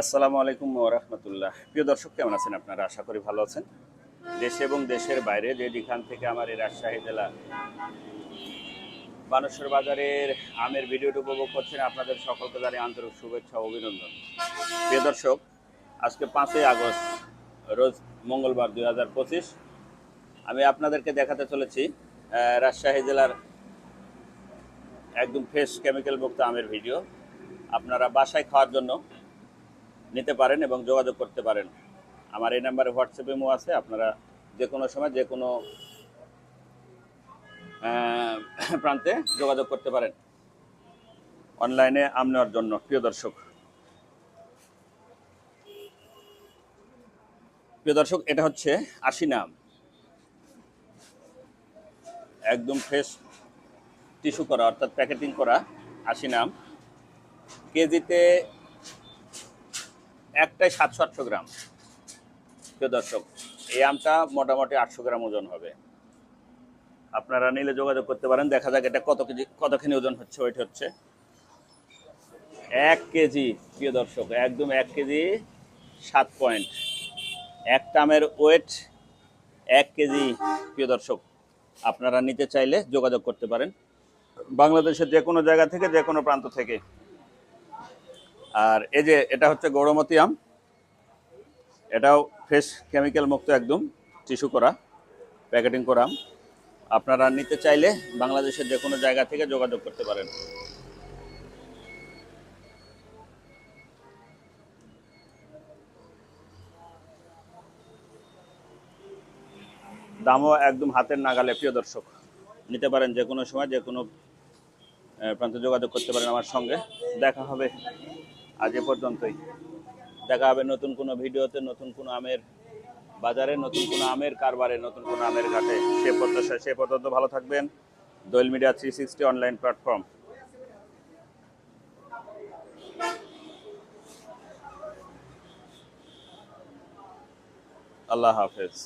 আসসালামু আলাইকুম রহমতুল্লাহ। প্রিয় দর্শক, কেমন আছেন আপনারা? আশা করি ভালো আছেন। দেশে এবং দেশের বাইরে যে যেখান থেকে আমার এই রাজশাহী জেলা বানেশ্বর বাজারের আমের ভিডিওটি উপভোগ করছেন, আপনাদের সকলকে জানিয়ে আন্তরিক শুভেচ্ছা অভিনন্দন। প্রিয় দর্শক, আজকে পাঁচই আগস্ট, রোজ মঙ্গলবার দুই হাজার পঁচিশ। আমি আপনাদেরকে দেখাতে চলেছি রাজশাহী জেলার একদম ফ্রেশ কেমিক্যাল মুক্ত আমের ভিডিও। আপনারা বাসায় খাওয়ার জন্য নিতে পারেন এবং যোগাযোগ করতে পারেন। আমার এই নাম্বারে হোয়াটসঅ্যাপ ইমো আছে, আপনারা যে কোনো সময় যে কোনো প্রান্তে যোগাযোগ করতে পারেন। অনলাইনে আম নেওয়ার জন্য, প্রিয় দর্শক। প্রিয় দর্শক, এটা হচ্ছে আশি নাম। একদম ফ্রেশ টিস্যু করা, অর্থাৎ প্যাকেটিং করা আশি নাম। কেজিতে একটাই সাতশো আটশো গ্রাম। প্রিয় দর্শক, এই আমটা মোটামুটি আটশো গ্রাম ওজন হবে। আপনারা নিলে যোগাযোগ করতে পারেন। দেখা যাক এটা কত কেজি, কতখানি ওজন হচ্ছে। ওয়েট হচ্ছে এক কেজি, প্রিয় দর্শক, একদম এক কেজি সাত পয়েন্ট। এক টামের ওয়েট এক কেজি, প্রিয় দর্শক, আপনারা নিতে চাইলে যোগাযোগ করতে পারেন। বাংলাদেশের যে কোনো জায়গা থেকে, যে কোনো প্রান্ত থেকে আর এই যে এটা হচ্ছে গৌরমতি আম। এটাও ফ্রেশ কেমিক্যাল মুক্ত একদম টিস্যু করা প্যাকেটিং করা আম। আপনারা নিতে চাইলে বাংলাদেশের যে কোনো জায়গা থেকে যোগাযোগ করতে পারেন। দামও একদম হাতের নাগালে, প্রিয় দর্শক। নিতে পারেন যে কোনো সময়, যে কোনো প্রান্তে যোগাযোগ করতে পারেন আমার সঙ্গে। দেখা হবে। আজ এ পর্যন্তই। দেখা হবে নতুন কোনো ভিডিওতে, নতুন কোনো আমের বাজারে, নতুন কোনো আমের কারবারে, নতুন কোনো আমের ঘাটে। সে প্রত্যাশা, সে পর্যন্ত ভালো থাকবেন। দৈল media three sixty online platform. আল্লাহ হাফেজ।